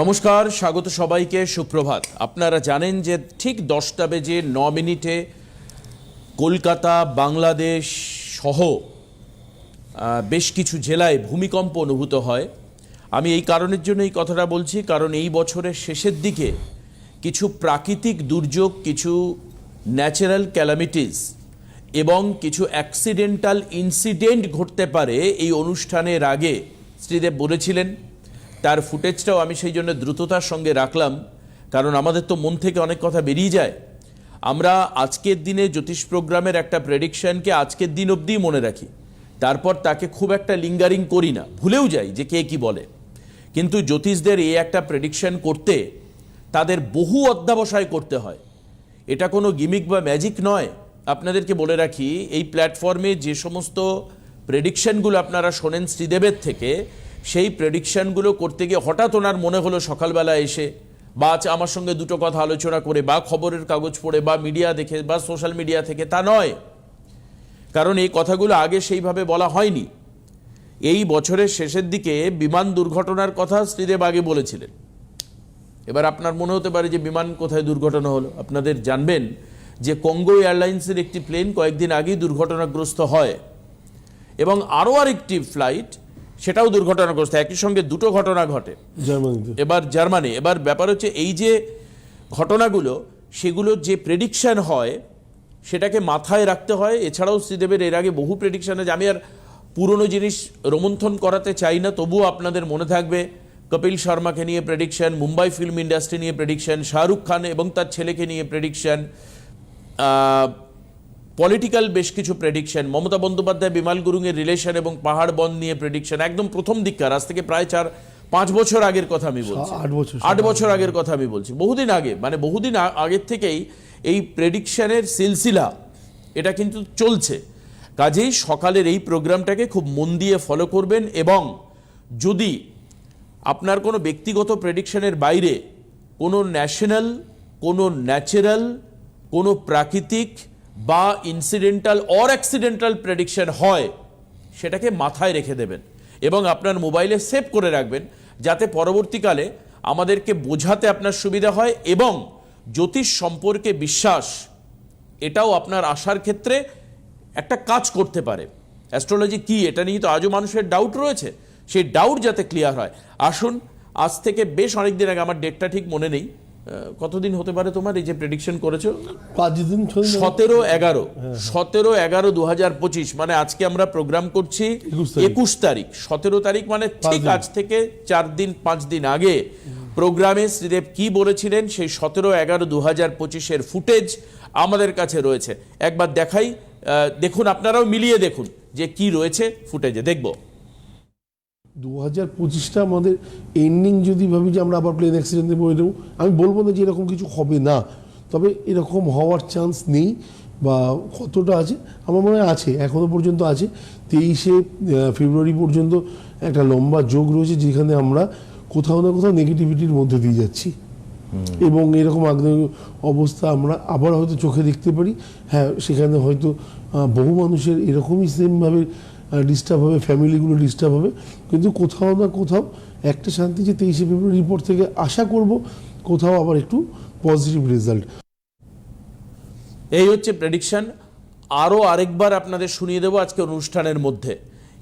নমস্কার, স্বাগত সবাইকে, সুপ্রভাত। আপনারা জানেন যে ঠিক দশটা বেজে ন মিনিটে কলকাতা, বাংলাদেশ সহ বেশ কিছু জেলায় ভূমিকম্প অনুভূত হয়। আমি এই কারণের জন্য এই কথাটা বলছি, কারণ এই বছরের শেষের দিকে কিছু প্রাকৃতিক দুর্যোগ, কিছু ন্যাচারাল ক্যালামিটিস এবং কিছু অ্যাক্সিডেন্টাল ইনসিডেন্ট ঘটতে পারে। এই অনুষ্ঠানের আগে শ্রীদেব বলেছিলেন তার ফুটেজটাও আমি সেই জন্য দ্রুততার সঙ্গে রাখলাম, কারণ আমাদের তো মন থেকে অনেক কথা বেরিয়ে যায়। আমরা আজকের দিনে জ্যোতিষ প্রোগ্রামের একটা প্রেডিকশনকে আজকের দিন অবধিই মনে রাখি। তারপর তাকে খুব একটা লিঙ্গারিং করি না, ভুলেও যাই যে কে কি বলে। কিন্তু জ্যোতিষদের এই একটা প্রেডিকশন করতে তাদের বহু অধ্যাবসায় করতে হয়। এটা কোনো গিমিক বা ম্যাজিক নয়। আপনাদেরকে বলে রাখি, এই প্ল্যাটফর্মে যে সমস্ত প্রেডিকশনগুলো আপনারা শোনেন শ্রীদেবের থেকে সেই প্রেডিকশনগুলো করতে গিয়ে হঠাৎ ওনার মনে হলো সকালবেলা এসে, বা আমার সঙ্গে দুটো কথা আলোচনা করে, বা খবরের কাগজ পড়ে, বা মিডিয়া দেখে, বা সোশ্যাল মিডিয়া থেকে, তা নয়। কারণ এই কথাগুলো আগে সেইভাবে বলা হয়নি। এই বছরের শেষের দিকে বিমান দুর্ঘটনার কথা শ্রীদেব আগে বলেছিলেন। এবার আপনার মনে হতে পারে যে বিমান কোথায় দুর্ঘটনা হলো। আপনাদের জানবেন যে কঙ্গো এয়ারলাইন্সের একটি প্লেন কয়েকদিন আগেই দুর্ঘটনাগ্রস্ত হয়। এবং আরও আরেকটি ফ্লাইট সেটাও দুর্ঘটনাগ্রস্ত। একই সঙ্গে দুটো ঘটনা ঘটে। জার্মানিতে। এবার জার্মানি এবার ব্যাপার হচ্ছে এই যে ঘটনাগুলো সেগুলোর যে প্রেডিকশান হয় সেটাকে মাথায় রাখতে হয়। এছাড়াও শ্রীদেবের এর আগে বহু প্রেডিকশন আছে। আমি আর পুরনো জিনিস রোমন্থন করাতে চাই না তবুও আপনাদের মনে থাকবে। কপিল শর্মাকে নিয়ে প্রেডিকশন মুম্বাই ফিল্ম ইন্ডাস্ট্রি নিয়ে প্রেডিকশান শাহরুখ খান এবং তার ছেলেকে নিয়ে প্রেডিকশন পলিটিক্যাল বেশ কিছু প্রেডিকশন মমতা বন্দ্যোপাধ্যায় বিমাল গুরুংয়ের রিলেশন এবং পাহাড় বন নিয়ে প্রেডিকশন একদম প্রথম দিককার আজ থেকে প্রায় চার পাঁচ বছর আগের কথা আমি বলছি। আট বছর, আট বছর আগের কথা আমি বলছি। বহুদিন আগে মানে বহুদিন আগের থেকেই এই প্রেডিকশনের সিলসিলা এটা কিন্তু চলছে। কাজেই সকালের এই প্রোগ্রামটাকে খুব মন দিয়ে ফলো করবেন এবং যদি আপনার কোনো ব্যক্তিগত প্রেডিকশনের বাইরে কোনো ন্যাশনাল কোনো ন্যাচারাল কোনো প্রাকৃতিক বা ইনসিডেন্টাল অর অ্যাক্সিডেন্টাল প্রেডিকশন হয়, সেটাকে মাথায় রেখে দেবেন এবং আপনার মোবাইলে সেভ করে রাখবেন যাতে পরবর্তীকালে আমাদেরকে বোঝাতে আপনার সুবিধা হয় এবং জ্যোতিষ সম্পর্কে বিশ্বাস, এটাও আপনার আসার ক্ষেত্রে একটা কাজ করতে পারে। অ্যাস্ট্রোলজি কি? এটা নিয়ে তো আজও মানুষের ডাউট রয়েছে। সেই ডাউট যাতে ক্লিয়ার হয়। আসুন, আজ থেকে বেশ অনেক দিন আগে আমার ডেটটা ঠিক মনে নেই। কতদিন হতে পারে তোমার? এই যে প্রেডিকশন করেছ? পাঁচ দিন সতেরো এগারো। সতেরো এগারো দু হাজার পঁচিশ মানে আজকে আমরা প্রোগ্রাম করছি একুশ তারিখ। সতেরো তারিখ মানে ঠিক। আজ থেকে চার দিন পাঁচ দিন আগে প্রোগ্রামে শ্রীদেব কি বলেছিলেন? সেই সতেরো এগারো দু হাজার পঁচিশের ফুটেজ আমাদের কাছে রয়েছে। একবার দেখাই। আহ, দেখুন আপনারাও মিলিয়ে দেখুন যে কি রয়েছে ফুটেজে দেখব। দু হাজার পঁচিশটা আমাদের এন্ডিং যদি ভাবি যে আমরা আবার প্লেন অ্যাক্সিডেন্টে পড়ে দেবো আমি বলব না যে এরকম কিছু হবে না। তবে এরকম হওয়ার চান্স নেই বা কতটা আছে আমার মনে হয় আছে এখনও পর্যন্ত আছে। তেইশে ফেব্রুয়ারি পর্যন্ত একটা লম্বা যোগ রয়েছে যেখানে আমরা কোথাও না কোথাও নেগেটিভিটির মধ্যে দিয়ে যাচ্ছি। এবং এরকম আগ্নেয় অবস্থা আমরা আবার হয়তো চোখে দেখতে পারি। হ্যাঁ সেখানে হয়তো বহু মানুষের এরকমই সেমভাবে ডিস্টার্ব হবে ফ্যামিলিগুলো ডিস্টার্ব হবে। কিন্তু কোথাও না কোথাও একটা শান্তি যে তেইশে ফেব্রুয়ারি রিপোর্ট থেকে আশা করব কোথাও আবার একটু পজিটিভ রেজাল্ট এই হচ্ছে প্রেডিকশন আরও আরেকবার আপনাদের শুনিয়ে দেবো আজকে অনুষ্ঠানের মধ্যে।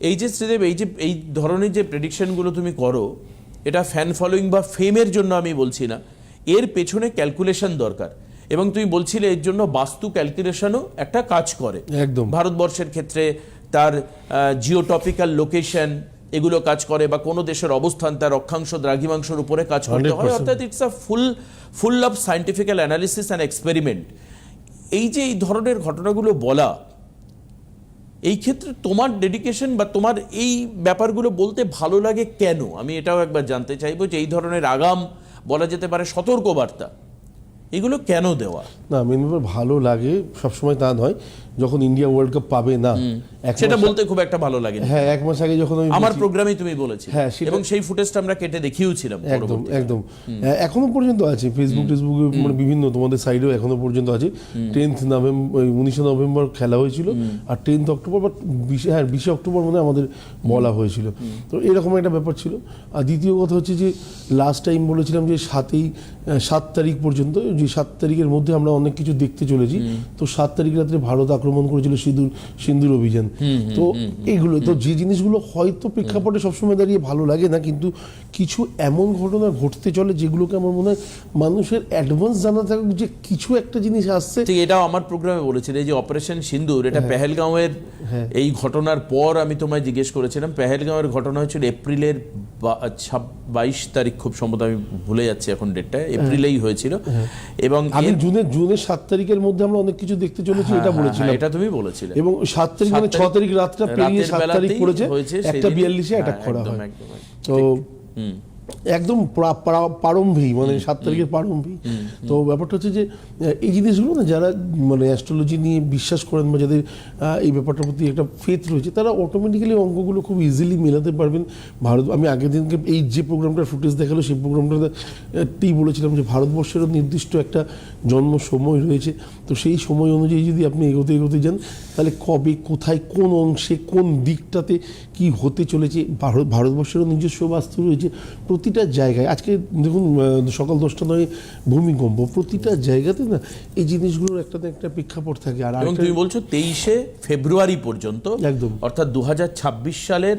এই যে শ্রীদেব এই যে এই ধরনের যে প্রেডিকশনগুলো তুমি করো এটা ফ্যান ফলোয়িং বা ফেমের জন্য আমি বলছি না। এর পেছনে ক্যালকুলেশন দরকার। এবং তুমি বলছিলে এর জন্য বাস্তু ক্যালকুলেশনও একটা কাজ করে। একদম। ভারতবর্ষের ক্ষেত্রে তার জিওটপিক্যাল লোকেশন এগুলো কাজ করে বা কোনো দেশের অবস্থান তার অক্ষাংশ দ্রাঘিমাংশের উপরে কাজ করতে হয়। 100% অর্থাৎ it's a full full of scientifical analysis and experiment এই যে এই ধরনের ঘটনাগুলো বলা এই ক্ষেত্রে তোমার ডেডিকেশন বা তোমার এই ব্যাপারগুলো বলতে ভালো লাগে কেন? আমি এটাও একবার জানতে চাইব যে এই ধরনের আগাম বলা যেতে পারে সতর্কবার্তা এগুলো কেন দেওয়া? না মেন ব্যাপার ভালো লাগে সবসময় তা নয়। যখন ইন্ডিয়া ওয়ার্ল্ড কাপ পাবে না সেটা বলতে খুব একটা ভালো লাগে হ্যাঁ এক মাস আগে যখন আমি আমার বলছি- প্রোগ্রামেই তুমি বলেছিলে। হ্যাঁ, এবং সেই ফুটেজটা আমরা কেটে দেখিয়েছিলাম একদম একদম। হ্যাঁ, এখনও পর্যন্ত আছে। ফেসবুক টেসবুকে মানে বিভিন্ন তোমাদের সাইডেও এখনও পর্যন্ত আছে। টেন্থ নভেম্বর উনিশে নভেম্বর খেলা হয়েছিল। আর টেন্থ অক্টোবর বা বিশে হ্যাঁ বিশে অক্টোবর মানে আমাদের বলা হয়েছিল। তো এরকম একটা ব্যাপার ছিল। আর দ্বিতীয় কথা হচ্ছে যে লাস্ট টাইম বলেছিলাম যে সাতই সাত তারিখ পর্যন্ত যে সাত তারিখের মধ্যে আমরা অনেক কিছু দেখতে চলেছি। তো সাত তারিখ রাত্রে ভারত আক্রমণ করেছিল সিঁদুর সিন্দুর অভিযান। তো এইগুলো তো যে জিনিসগুলো হয়তো প্রেক্ষাপটে সবসময় দাঁড়িয়ে ভালো লাগে না কিন্তু কিছু এমন ঘটনা ঘটতে চলে যেগুলোকে আমার মনে হয় মানুষের অ্যাডভান্স জানা থাকুক যে কিছু একটা জিনিস আসছে। ঠিক এটাও আমার প্রোগ্রামে বলেছিল এই যে অপারেশন সিন্দুর এটা পেহেলগাঁওয়ের এই ঘটনার পর আমি তোমায় জিজ্ঞেস করেছিলাম পেহেলগাঁওয়ের ঘটনা হচ্ছিল এপ্রিলের বাইশ তারিখ খুব সম্ভবত আমি ভুলে যাচ্ছি এখন ডেটটা এপ্রিলেই হয়েছিল। এবং আমি জুনের জুনের সাত তারিখের মধ্যে আমরা অনেক কিছু দেখতে চলেছি হ্যাঁ, এটা হ্যাঁ, বলেছিলাম। হ্যাঁ, এটা তুমি বলেছিলে। এবং সাত তারিখ মানে ছ তারিখ- রাতটা পেরিয়ে সাত তারিখ পড়েছে একটা বিয়াল্লিশে অ্যাটাক হ্যাঁ, করা হয়। একদম, একদম। একদম প্রা- প্রা- প্রারম্ভিক মানে সাত তারিখের প্রারম্ভিক তো ব্যাপারটা হচ্ছে যে এই জিনিসগুলো না যারা মানে অ্যাস্ট্রোলজি নিয়ে বিশ্বাস করেন বা যাদের এই ব্যাপারটার প্রতি একটা ফেথ রয়েছে তারা অটোমেটিক্যালি অঙ্কগুলো খুব ইজিলি মেলাতে পারবেন। ভারত আমি আগের দিনকে এই যে প্রোগ্রামটার ফুটেজ দেখাল সেই প্রোগ্রামটাতেই বলেছিলাম যে ভারতবর্ষেরও নির্দিষ্ট একটা জন্ম সময় রয়েছে। তো সেই সময় অনুযায়ী যদি আপনি এগোতে এগোতে যান তাহলে কবে কোথায় কোন অংশে কোন দিকটাতে কি হতে চলেছে? ভারত ভারতবর্ষেরও নিজস্ব বাস্তু রয়েছে। প্রতিটা জায়গায় আজকে দেখুন সকাল দশটা নয় ভূমিকম্প প্রতিটা জায়গাতে না এই জিনিসগুলোর একটা না একটা প্রেক্ষাপট থাকে। আর তুমি বলছো তেইশে ফেব্রুয়ারি পর্যন্ত একদম। অর্থাৎ দুহাজার ছাব্বিশ সালের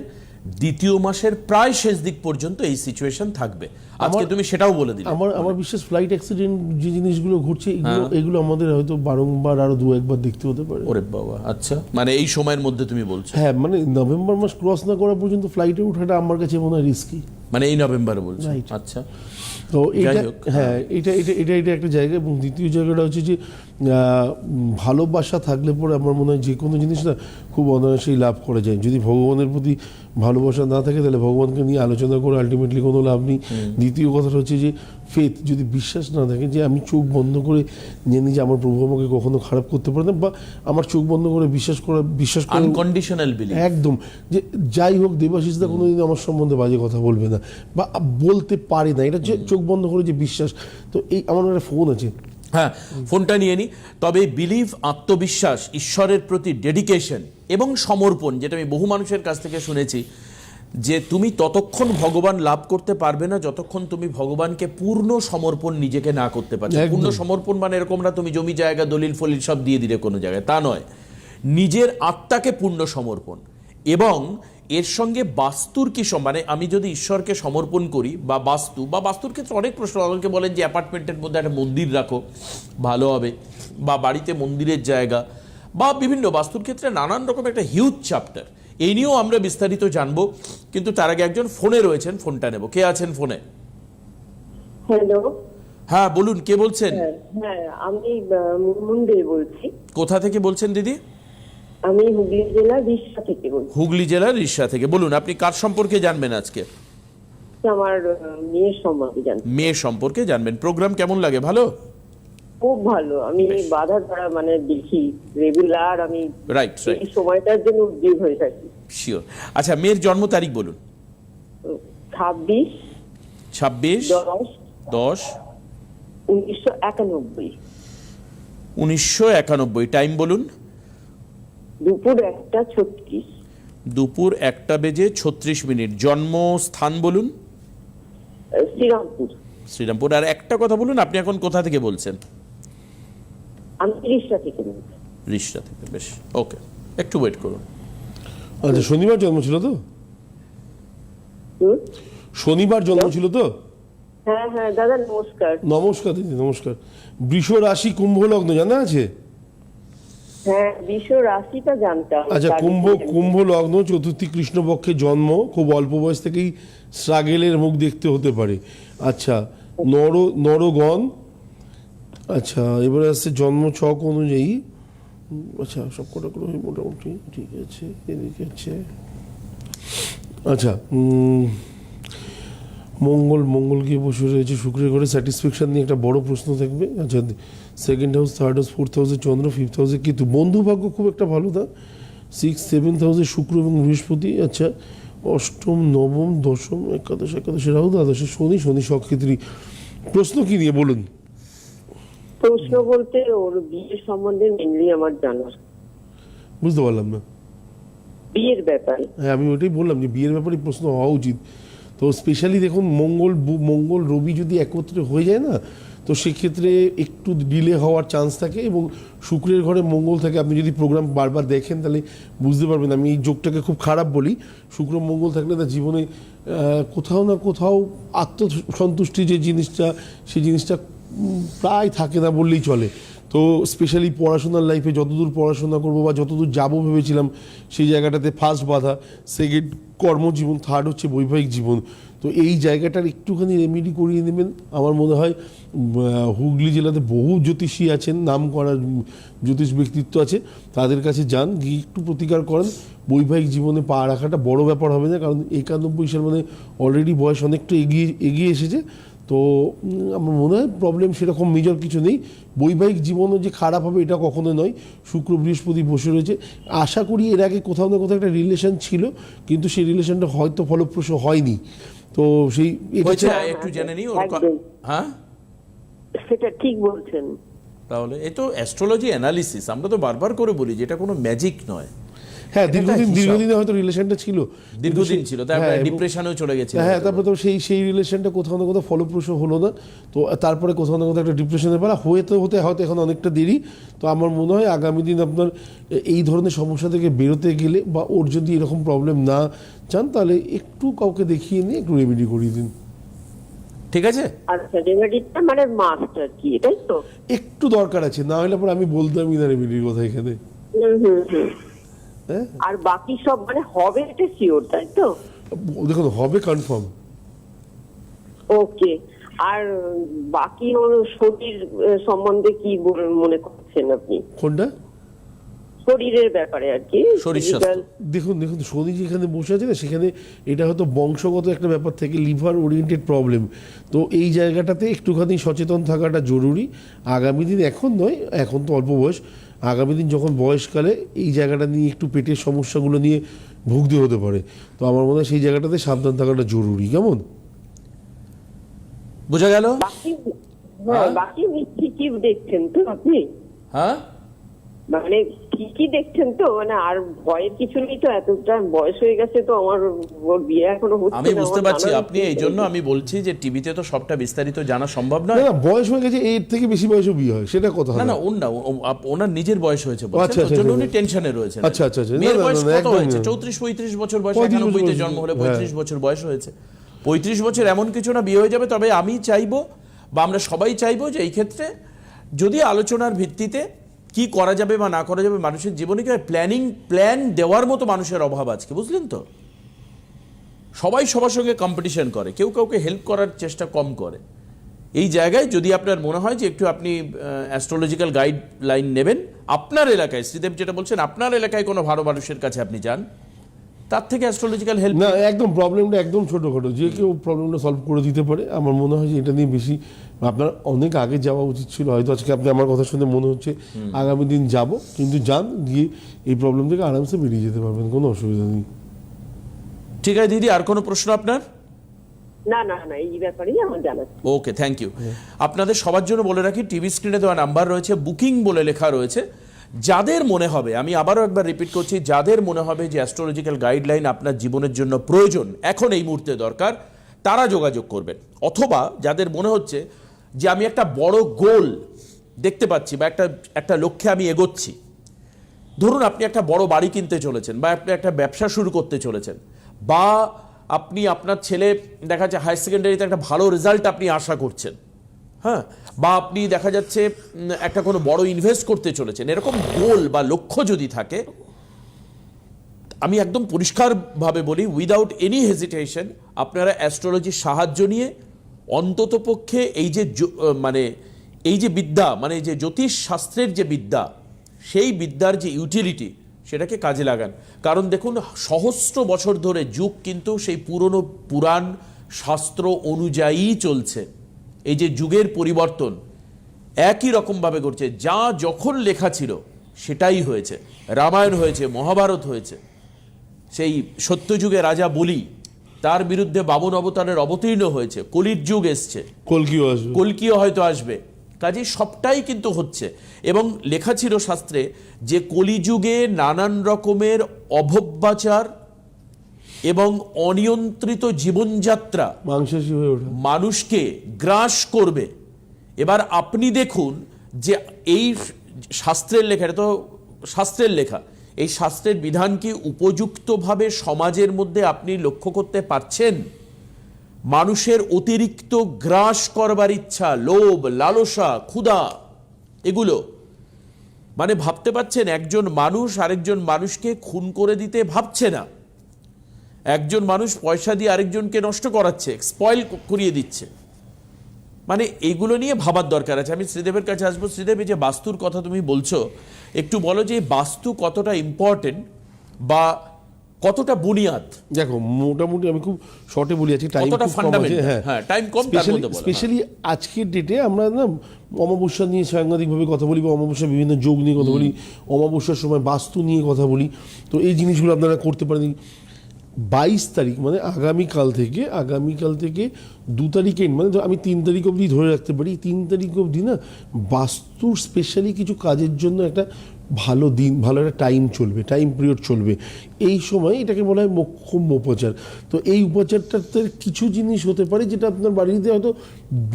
দ্বিতীয় মাসের প্রায় শেষ দিক পর্যন্ত এই সিচুয়েশন থাকবে। আজকে আমার- তুমি সেটাও বলে দিলে। আমার আমার বিশেষ ফ্লাইট অ্যাক্সিডেন্ট যে জিনিসগুলো ঘটছে এগুলো হ্যাঁ। এগুলো আমাদের হয়তো বারংবার আরও দু একবার দেখতে হতে পারে। ওরে বাবা আচ্ছা। মানে এই সময়ের মধ্যে তুমি বলছো। হ্যাঁ মানে নভেম্বর মাস ক্রস না করা পর্যন্ত ফ্লাইটে ওঠাটা আমার কাছে মনে হয় রিস্কি মানে এই নভেম্বর বলছো। আচ্ছা। তো এটা হ্যাঁ এটা এটা এটা এটা একটা জায়গা এবং দ্বিতীয় জায়গাটা হচ্ছে যে আহ, ভালোবাসা থাকলে পরে আমার মনে হয় যে কোনো জিনিস না খুব অনায়াসেই লাভ করা যায়। যদি ভগবানের প্রতি ভালোবাসা না থাকে তাহলে ভগবানকে নিয়ে আলোচনা করে আলটিমেটলি কোনো লাভ নেই। দ্বিতীয় কথাটা হচ্ছে যে ফেথ যদি বিশ্বাস না থাকে যে আমি চোখ বন্ধ করে জেনে যে আমার প্রভু আমাকে কখনো খারাপ করতে পারে না বা আমার চোখ বন্ধ করে বিশ্বাস করা বিশ্বাস করা আনকন্ডিশনাল বিলিভ একদম। যে যাই হোক দেবাশিস দা কোনোদিন আমার সম্বন্ধে বাজে কথা বলবে না বা বলতে পারে না। এটা যে চোখ বন্ধ করে যে বিশ্বাস তো এই আমার একটা ফোন আছে। হ্যাঁ ফোনটা নিয়ে নি। তবে বিলিভ আত্মবিশ্বাস ঈশ্বরের প্রতি ডেডিকেশন এবং সমর্পণ যেটা আমি বহু মানুষের কাছ থেকে শুনেছি যে তুমি ততক্ষণ ভগবান লাভ করতে পারবে না যতক্ষণ তুমি ভগবানকে পূর্ণ সমর্পণ নিজেকে না করতে পারছ। পূর্ণ সমর্পণ মানে এরকম না তুমি জমি জায়গা দলিল ফলিল সব দিয়ে দিলে কোনো জায়গায়। তা নয়। নিজের আত্মাকে পূর্ণ সমর্পণ। এবং এর সঙ্গে বাস্তুর কি মানে আমি যদি ঈশ্বরকে সমর্পণ করি বা বাস্তু বা বাস্তুর ক্ষেত্রে অনেক প্রশ্ন। অনেকে বলেন যে অ্যাপার্টমেন্টের মধ্যে একটা মন্দির রাখো ভালো হবে। বা বাড়িতে মন্দিরের জায়গা বা বিভিন্ন। বাস্তুর ক্ষেত্রে নানান রকম একটা হিউজ চ্যাপ্টার এই নিয়েও আমরা বিস্তারিত জানব কিন্তু তার আগে একজন ফোনে রয়েছেন ফোনটা নেব। কে আছেন ফোনে? হ্যালো। হ্যাঁ বলুন কে বলছেন? হ্যাঁ হ্যাঁ আমি মুনমুন দে বলছি। কোথা থেকে বলছেন দিদি? আমি হুগলি জেলার রিষ্যা থেকে বলছি। হুগলি জেলার রিসা থেকে। বলুন আপনি কার সম্পর্কে জানবেন আজকে? আমার মেয়ের সম্বন্ধে জানতে মেয়ে সম্পর্কে জানবেন। প্রোগ্রাম কেমন লাগে ভালো? খুব ভালো। আমি বাধা ধরা মানে দেখি রেগুলার আমি রাইট এই সময়টার জন্য উদ্যোগ হয়ে থাকি। শিওর আচ্ছা মেয়ের জন্ম তারিখ বলুন। ছাব্বিশ ছাব্বিশ দশ দশ। উনিশশো একানব্বই। উনিশশো একানব্বই টাইম বলুন। দুপুর একটা ছত্রিশ। দুপুর একটা বেজে ছত্রিশ মিনিট। জন্ম স্থান বলুন। শ্রীরামপুর। শ্রীরামপুর। আর একটা কথা বলুন আপনি এখন কোথা থেকে বলছেন? আমি রিষ্যা থেকে বেশ। ওকে একটু ওয়েট করুন। আচ্ছা শনিবার জন্ম ছিল তো? শনিবার জন্ম ছিল তো? হ্যাঁ হ্যাঁ দাদা নমস্কার। নমস্কার দিদি নমস্কার। বৃষ রাশি কুম্ভ লগ্ন জানা আছে? হ্যাঁ বিশ্ব রাশিটা জানতাম। আচ্ছা কুম্ভ কুম্ভ লগ্ন চতুর্থী কৃষ্ণপক্ষে জন্ম খুব অল্প বয়স থেকেই স্ট্রাগেলের মুখ দেখতে হতে পারে। আচ্ছা নর নরগণ আচ্ছা এবারে আসছে জন্ম ছক অনুযায়ী। আচ্ছা সব কটা গ্রহই মোটামুটি ঠিক আছে, এদিকে আছে। আচ্ছা মঙ্গল মঙ্গল গিয়ে বসে রয়েছে শুক্রের ঘরে। স্যাটিসফ্যাকশন নিয়ে একটা বড় প্রশ্ন থাকবে। আচ্ছা second house third house fourth হাউসে চন্দ্র ফিফথ হাউসে কিন্তু বন্ধু ভাগ্য খুব একটা ভালো না। সিক্স সেভেন্থ হাউসে শুক্র এবং বৃহস্পতি। আচ্ছা অষ্টম, নবম, দশম, একাদশ, একাদশে রাহু দ্বাদশে শনি শনি, সক্ষেত্রী। প্রশ্ন কি নিয়ে বলুন? প্রশ্ন বলতে ওর বিয়ের সম্বন্ধে মেনলি আমার জানার বুঝতে পারলাম না। বিয়ের ব্যাপারে। হ্যাঁ আমি ওটাই বললাম যে বিয়ের ব্যাপারে প্রশ্ন হওয়া উচিত। তো স্পেশালি দেখুন মঙ্গল মঙ্গল রবি যদি একত্রে হয়ে যায় না তো সেক্ষেত্রে একটু ডিলে হওয়ার চান্স থাকে এবং শুক্রের ঘরে মঙ্গল থাকে। আপনি যদি প্রোগ্রাম বারবার দেখেন তাহলে বুঝতে পারবেন। আমি এই যোগটাকে খুব খারাপ বলি। শুক্র মঙ্গল থাকলে তার জীবনে আহ, কোথাও না কোথাও আত্মসন্তুষ্টি যে জিনিসটা সেই জিনিসটা প্রায় থাকে না বললেই চলে। তো স্পেশালি পড়াশোনার লাইফে যতদূর পড়াশোনা করব বা যতদূর যাব ভেবেছিলাম, সেই জায়গাটাতে ফার্স্ট বাধা সেকেন্ড কর্মজীবন থার্ড হচ্ছে বৈবাহিক জীবন। তো এই জায়গাটার একটুখানি রেমেডি করিয়ে নেবেন। আমার মনে হয় হুগলি জেলাতে বহু জ্যোতিষী আছেন, নাম করা জ্যোতিষ ব্যক্তিত্ব আছে, তাদের কাছে যান, গিয়ে একটু প্রতিকার করেন। বৈবাহিক জীবনে পা রাখাটা বড় ব্যাপার হবে না, কারণ একানব্বই সাল মানে অলরেডি বয়স অনেকটা এগিয়ে এগিয়ে এসেছে। তো আমার মনে হয় প্রবলেম সেরকম মেজর কিছু নেই। বৈবাহিক জীবনও যে খারাপ হবে এটা কখনো নয়। শুক্র বৃহস্পতি বসে রয়েছে। আশা করি এর আগে কোথাও না কোথাও একটা রিলেশন ছিল কিন্তু সেই রিলেশনটা হয়তো ফলপ্রসূ হয়নি। তো সেই একটু জেনে নিই একদম। হ্যাঁ? সেটা ঠিক বলছেন। তাহলে এ তো অ্যাস্ট্রোলজি অ্যানালিসিস আমরা তো বারবার করে বলি যে এটা কোনো ম্যাজিক নয়। হ্যাঁ দীর্ঘদিন দীর্ঘদিনে হয়তো রিলেশনটা ছিল। দীর্ঘদিন সেই- ছিল তারপরে হ্যাঁ, ডিপ্রেশনেও চলে গেছিল হ্যাঁ তারপরে তো সেই সেই রিলেশনটা কোথাও না কোথাও ফলপ্রসূ হলো না। তো তারপরে কোথাও না কোথাও একটা ডিপ্রেশনের পালা হতে হতে হয়তো এখন অনেকটা দেরি। তো আমার মনে হয় আগামী দিন আপনার এই ধরনের সমস্যা থেকে বেরোতে গেলে বা ওর যদি এরকম প্রবলেম না চান তাহলে একটু কাউকে দেখিয়ে নিয়ে একটু রেমেডি করিয়ে দিন। ঠিক আছে? আচ্ছা রেমেডিটা মানে মাস্টার কি এটাই তো? একটু দরকার আছে না হলে পরে আমি বলতামই না রেমেডির কথা এখানে। হুম হুম হুম। হ্যাঁ আর বাকি সব মানে হবে এটা শিওর তাই তো? দেখুন হবে কনফার্ম ওকে আর বাকি ওর শরীর সম্বন্ধে কি মনে করছেন আপনি? কোনটা? শরীরের ব্যাপারে আর কি শরীর দেখুন দেখুন শনি যেখানে বসে আছে না সেখানে এটা হয়তো বংশগত একটা ব্যাপার থেকে লিভার ওরিয়েন্টেড প্রবলেম তো এই জায়গাটাতে একটুখানি সচেতন থাকাটা জরুরি। আগামী দিন এখন নয় এখন তো অল্প বয়স। আগামী দিন যখন বয়সকালে এই জায়গাটা নিয়ে একটু পেটের সমস্যাগুলো নিয়ে ভুগতে হতে পারে তো আমার মনে হয় সেই জায়গাটাতে সাবধান থাকাটা জরুরি। কেমন? বোঝা গেল? বাকি হ্যাঁ বাকি কি কি দেখছেন তো আপনি? হ্যাঁ? মানে কি কি দেখছেন তো মানে আর ভয়ের কিছু নেই তো এতটা বয়স হয়ে গেছে তো আমার ওর বিয়ে এখনও হচ্ছে আমি বুঝতে পারছি আপনি এই জন্য আমি বলছি যে টিভিতে তো সবটা বিস্তারিত জানা সম্ভব নয় না বয়স হয়ে গেছে এর থেকে বেশি বয়সে বিয়ে হয় সেটা কথা না না ওর না ওনার নিজের বয়স হয়েছে বলছেন, আচ্ছা, ওর আচ্ছা, জন্য আচ্ছা। উনি টেনশনে রয়েছে আচ্ছা, আচ্ছা, আচ্ছা। মেয়ের বয়স কত হয়েছে না। চৌত্রিশ পঁয়ত্রিশ বছর বয়স 35 একানব্বইতে বছর জন্ম হলে হ্যাঁ। পঁয়ত্রিশ বছর বয়স হয়েছে পঁয়ত্রিশ বছর এমন কিছু না বিয়ে হয়ে যাবে তবে আমি চাইব বা আমরা সবাই চাইব যে এই ক্ষেত্রে যদি আলোচনার ভিত্তিতে কি করা যাবে বা না করা যাবে মানুষের জীবনে কি প্ল্যানিং প্ল্যান দেওয়ার মতো মানুষের অভাব আজকে, বুঝলেন তো? সবাই সবার সঙ্গে কম্পিটিশন করে, কেউ কাউকে হেল্প করার চেষ্টা কম করে। এই জায়গায় যদি আপনার মনে হয় যে একটু আপনি অ্যাস্ট্রোলজিক্যাল গাইডলাইন নেবেন, আপনার এলাকায়, শ্রীদেব যেটা বলছেন, আপনার এলাকায় কোনো ভালো মানুষের কাছে আপনি যান। তার থেকে অ্যাস্ট্রোলজিক্যাল হেল্প না একদম প্রবলেমটা একদম ছোটোখাটো। যে কেউ প্রবলেমটা সলভ করে দিতে পারে আমার মনে হয় যে এটা নিয়ে বেশি আপনার অনেক আগে যাওয়া উচিত ছিল। হয়তো আজকে আপনি আমার কথা শুনে মনে হচ্ছে আগামী দিন যাব কিন্তু যান গিয়ে এই প্রবলেম থেকে আরামসে বেরিয়ে যেতে পারবেন কোনো অসুবিধা নেই। ঠিক আছে দিদি আর কোনো প্রশ্ন আপনার? না না না এই ব্যাপারেই আমার জানা ওকে থ্যাংক ইউ আপনাদের সবার জন্য বলে রাখি টিভি স্ক্রিনে দেওয়া নাম্বার রয়েছে বুকিং বলে লেখা রয়েছে। যাদের মনে হবে, আমি আবারও একবার রিপিট করছি, যাদের মনে হবে যে অ্যাস্ট্রোলজিক্যাল গাইডলাইন আপনার জীবনের জন্য প্রয়োজন, এখন এই মুহূর্তে দরকার, তারা যোগাযোগ করবেন। অথবা যাদের মনে হচ্ছে যে আমি একটা বড় গোল দেখতে পাচ্ছি বা একটা একটা লক্ষ্যে আমি এগোচ্ছি। ধরুন আপনি একটা বড় বাড়ি কিনতে চলেছেন বা আপনি একটা ব্যবসা শুরু করতে চলেছেন বা আপনি আপনার ছেলে, দেখা যাচ্ছে হায়ার সেকেন্ডারিতে একটা ভালো রেজাল্ট আপনি আশা করছেন। হ্যাঁ বা আপনি দেখা যাচ্ছে একটা কোনো বড় ইনভেস্ট করতে চলেছেন, এরকম গোল বা লক্ষ্য যদি থাকে, আমি একদম পরিষ্কারভাবে বলি উইদাউট এনি হেজিটেশন আপনারা অ্যাস্ট্রোলজির সাহায্য নিয়ে অন্ততপক্ষে এই যে মানে এই যে বিদ্যা মানে যে জ্যোতিষ শাস্ত্রের যে বিদ্যা, সেই বিদ্যার যে ইউটিলিটি সেটাকে কাজে লাগান। কারণ দেখুন, সহস্র বছর ধরে যুগ কিন্তু সেই পুরনো পুরাণ শাস্ত্র অনুযায়ী চলছে। এই যে যুগের পরিবর্তন একই রকমভাবে ঘটছে। যা যখন লেখা ছিল সেটাই হয়েছে। রামায়ণ হয়েছে মহাভারত হয়েছে। সেই সত্যযুগে রাজা বলি তার বিরুদ্ধে বামন অবতারের অবতীর্ণ হয়েছে। কলির যুগ এসছে। কলকিও আসবে। কলকিও হয়তো আসবে। কাজে সবটাই কিন্তু হচ্ছে। এবং লেখা ছিল শাস্ত্রে যে কলিযুগে নানান রকমের অভব্যাচার এবং অনিয়ন্ত্রিত জীবনযাত্রা মাংসাশী হয়ে ওঠা। মানুষকে গ্রাস করবে। এবার আপনি দেখুন যে এই শাস্ত্রের লেখা এটা তো শাস্ত্রের লেখা এই শাস্ত্রের বিধান কি উপযুক্তভাবে সমাজের মধ্যে আপনি লক্ষ্য করতে পারছেন? মানুষের অতিরিক্ত গ্রাস করবার ইচ্ছা লোভ লালসা ক্ষুধা এগুলো। মানে ভাবতে পারছেন একজন মানুষ আরেকজন মানুষকে খুন করে দিতে ভাবছে না। একজন মানুষ পয়সা দিয়ে আরেকজনকে নষ্ট করাচ্ছে স্পয়েল করিয়ে দিচ্ছে। মানে এগুলো নিয়ে ভাবার দরকার আছে। আমি শ্রীদেবের কাছে আসব। শ্রীদেব যে বাস্তুর কথা তুমি বলছো একটু বলো যে বাস্তু কতটা ইম্পর্টেন্ট বা কতটা বুনিয়াদ? দেখো মোটামুটি আমি খুব শর্টে বলি আছি টাইম হ্যাঁ। হ্যাঁ, time কম, স্পেশালি আজকের ডেটে আমরা না অমাবস্যা নিয়ে সাংঘাতিকভাবে কথা বলি বা অমাবস্যা বিভিন্ন যোগ নিয়ে কথা বলি অমাবস্যার সময় বাস্তু নিয়ে কথা বলি। তো এই জিনিসগুলো আপনারা করতে পারেন। বাইশ তারিখ মানে আগামীকাল থেকে আগামীকাল থেকে দু তারিখে মানে আমি তিন তারিখ অবধি ধরে রাখতে পারি। তিন তারিখ অবধি না বাস্তুর স্পেশালি কিছু কাজের জন্য একটা ভালো দিন, ভালো একটা টাইম চলবে টাইম পিরিয়ড চলবে। এই সময় এটাকে বলা হয় মোক্ষম উপচার। তো এই উপচারটাতে কিছু জিনিস হতে পারে যেটা আপনার বাড়িতে হয়তো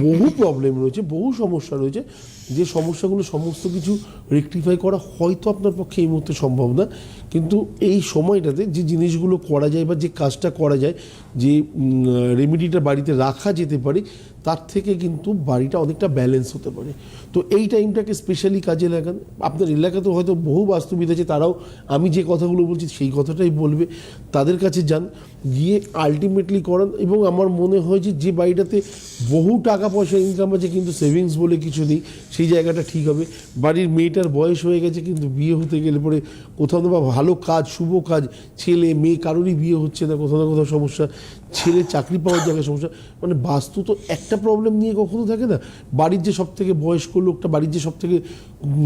বহু প্রবলেম রয়েছে, বহু সমস্যা রয়েছে। যে সমস্যাগুলো সমস্ত কিছু রেকটিফাই করা হয়তো আপনার পক্ষে এই মুহূর্তে সম্ভব না। কিন্তু এই সময়টাতে যে জিনিসগুলো করা যায় বা যে কাজটা করা যায়, যে রেমেডিটা বাড়িতে রাখা যেতে পারে, তার থেকে কিন্তু বাড়িটা অনেকটা ব্যালেন্স হতে পারে। তো এই টাইমটাকে স্পেশালি কাজে লাগান। আপনার এলাকাতেও হয়তো বহু বাস্তুবিদ আছে, তারাও আমি যে কথাগুলো বলছি সেই কথাটাই বলবে, তাদের কাছে যান, গিয়ে আলটিমেটলি করান এবং আমার মনে হয় যে যে বাড়িটাতে বহু টাকা পয়সা ইনকাম আছে কিন্তু সেভিংস বলে কিছু নেই, সেই জায়গাটা ঠিক হবে। বাড়ির মেয়েটার বয়স হয়ে গেছে কিন্তু বিয়ে হতে গেলে পরে কোথাও না বা ভালো কাজ, শুভ কাজ, ছেলে, মেয়ে, কারোরই বিয়ে হচ্ছে না, কোথাও না কোথাও সমস্যা। ছেলে চাকরি পাওয়ার জায়গায় সমস্যা। মানে বাস্তু তো একটা প্রবলেম নিয়ে কখনো থাকে না। বাড়ির যে সব থেকে বয়স্ক লোকটা, বাড়ির যে সব থেকে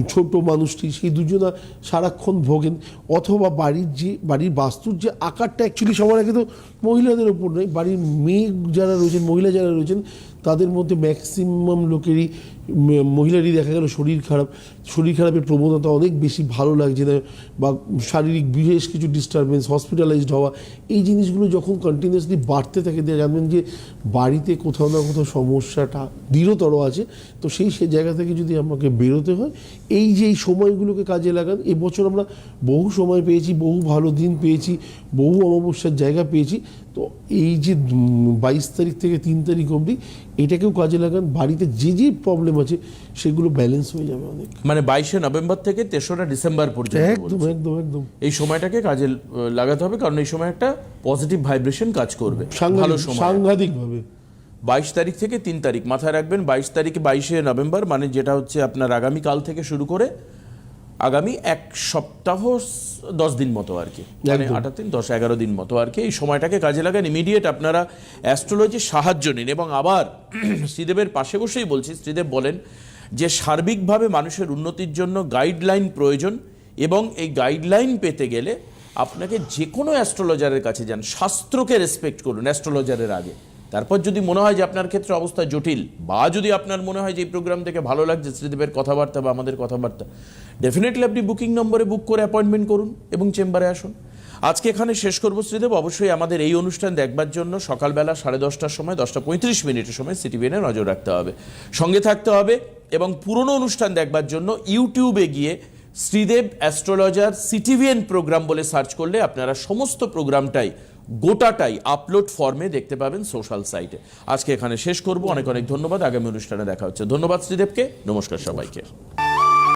ছোট মানুষটি, সেই দুজনা সারাক্ষণ ভোগেন। অথবা বাড়ির যে, বাড়ির বাস্তুর যে আকারটা অ্যাকচুয়ালি সবার আগে তো মহিলাদের ওপর নয়, বাড়ির মেয়ে যারা রয়েছেন, মহিলা যারা রয়েছেন তাদের মধ্যে ম্যাক্সিমাম লোকেরই মহিলারই দেখা গেল শরীর খারাপ, শরীর খারাপের প্রবণতা অনেক বেশি ভালো লাগছে না বা শারীরিক বিশেষ কিছু ডিস্টারবেন্স হসপিটালাইজড হওয়া, এই জিনিসগুলো যখন কন্টিনিউয়াসলি বাড়তে থাকে জানবেন যে বাড়িতে কোথাও না কোথাও সমস্যাটা দৃঢ়তর আছে তো সেই সে জায়গা থেকে যদি আমাকে বেরোতে হয় এই যে এই সময়গুলোকে কাজে লাগান এবছর আমরা বহু সময় পেয়েছি বহু ভালো দিন পেয়েছি বহু অমাবস্যার জায়গা পেয়েছি তো এই যে বাইশ তারিখ থেকে তিন তারিখ অবধি এটাকেও কাজে লাগান বাড়িতে যে যে প্রবলেম আছে সেগুলো ব্যালেন্স হয়ে যাবে অনেক। মানে বাইশে নভেম্বর থেকে তেসরা ডিসেম্বর পর্যন্ত একদম একদম একদম। এই সময়টাকে কাজে লাগাতে হবে কারণ এই সময় একটা পজিটিভ ভাইব্রেশন কাজ করবে। ভালো সময়। সাংঘাতিকভাবে। বাইশ তারিখ থেকে তিন তারিখ। মাথায় রাখবেন বাইশ তারিখে বাইশে নভেম্বর মানে যেটা হচ্ছে আপনার আগামী কাল থেকে শুরু করে আগামী এক সপ্তাহ দশ দিন মতো আর কি। মানে। আঠাশ দিন দশ এগারো দিন মতো আর কি। এই সময়টাকে কাজে লাগান। ইমিডিয়েট আপনারা অ্যাস্ট্রোলজির সাহায্য নিন এবং আবার শ্রীদেবের পাশে বসেই বলছি শ্রীদেব বলেন যে সার্বিকভাবে মানুষের উন্নতির জন্য গাইডলাইন প্রয়োজন এবং এই গাইডলাইন পেতে গেলে আপনাকে যে কোনো অ্যাস্ট্রোলজারের কাছে যান, শাস্ত্রকে রেসপেক্ট করুন, অ্যাস্ট্রোলজারের আগে। তারপর যদি মনে হয় যে আপনার ক্ষেত্রে অবস্থা জটিল, বা যদি আপনার মনে হয় যে এই প্রোগ্রাম থেকে ভালো লাগছে, শ্রীদেবের কথাবার্তা বা আমাদের কথাবার্তা ডেফিনেটলি আপনি বুকিং নম্বরে বুক করে অ্যাপয়েন্টমেন্ট করুন এবং চেম্বারে আসুন। আজকে এখানে শেষ করব, শ্রীদেব। অবশ্যই আমাদের এই অনুষ্ঠান দেখবার জন্য সকালবেলা সাড়ে দশটার সময়, দশটা পঁয়ত্রিশ মিনিটের সময় সিটিভিএনে নজর রাখতে হবে। সঙ্গে থাকতে হবে এবং পুরনো অনুষ্ঠান দেখবার জন্য ইউটিউবে গিয়ে শ্রীদেব অ্যাস্ট্রোলজার সিটিভিএন প্রোগ্রাম বলে সার্চ করলে আপনারা সমস্ত প্রোগ্রামটাই, গোটাটাই আপলোড ফর্মে দেখতে পাবেন সোশ্যাল সাইটে। আজকে এখানে শেষ করব। অনেক অনেক ধন্যবাদ। আগামী অনুষ্ঠানে দেখা হচ্ছে। ধন্যবাদ শ্রীদেবকে। নমস্কার সবাইকে।